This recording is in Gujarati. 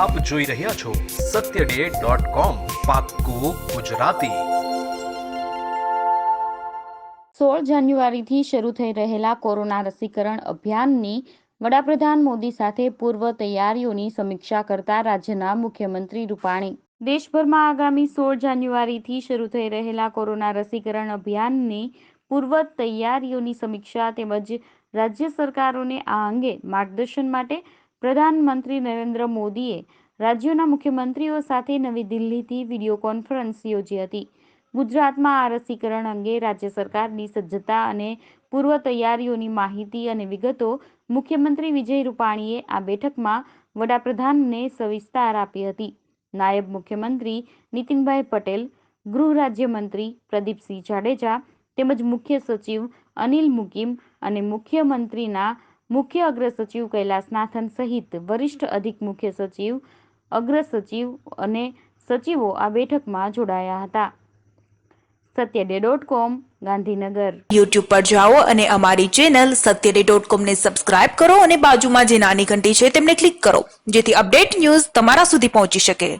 આપ જોઈ રહ્યા છો સત્ય ડે ડોટ કોમ પાક્કું ગુજરાતી. સોળ જાન્યુઆરીથી શરૂ થઈ રહેલા કોરોના રસીકરણ અભિયાનની વડાપ્રધાન મોદી સાથે પૂર્વ તૈયારીઓની સમીક્ષા કરતા રાજ્યના મુખ્યમંત્રી રૂપાણી. દેશભરમાં આગામી સોળ જાન્યુઆરીથી શરૂ થઈ રહેલા કોરોના રસીકરણ અભિયાનની પૂર્વ તૈયારીઓની સમીક્ષા તેમજ રાજ્ય સરકારોને આ અંગે માર્ગદર્શન માટે પ્રધાનમંત્રી નરેન્દ્ર મોદીએ રાજ્યોના મુખ્યમંત્રીઓ સાથે નવી દિલ્હીથી વીડિયો કોન્ફરન્સ યોજી હતી. ગુજરાતમાં આ રસીકરણ અંગે રાજ્ય સરકારની સજ્જતા અને પૂર્વ તૈયારીઓની માહિતી અને વિગતો મુખ્યમંત્રી વિજય રૂપાણીએ આ બેઠકમાં વડાપ્રધાનને સવિસ્તાર આપી હતી. નાયબ મુખ્યમંત્રી નીતિનભાઈ પટેલ, ગૃહ રાજ્યમંત્રી પ્રદીપસિંહ જાડેજા તેમજ મુખ્ય સચિવ અનિલ મુકીમ અને મુખ્યમંત્રીના મુખ્ય અગ્ર સચિવ કૈલાસનાથન સહિત વરિષ્ઠ અધિક મુખ્ય સચિવ, અગ્ર સચિવ અને સચિવો આ બેઠકમાં જોડાયા હતા. સત્યડે ડોટ કોમ, ગાંધીનગર. યુટ્યુબ પર જાઓ અને અમારી ચેનલ સત્યડે ડોટ કોમને સબસ્ક્રાઇબ કરો અને બાજુમાં જે નાની ઘંટી છે તેમને ક્લિક કરો, જેથી અપડેટ ન્યૂઝ તમારા સુધી પહોંચી શકે.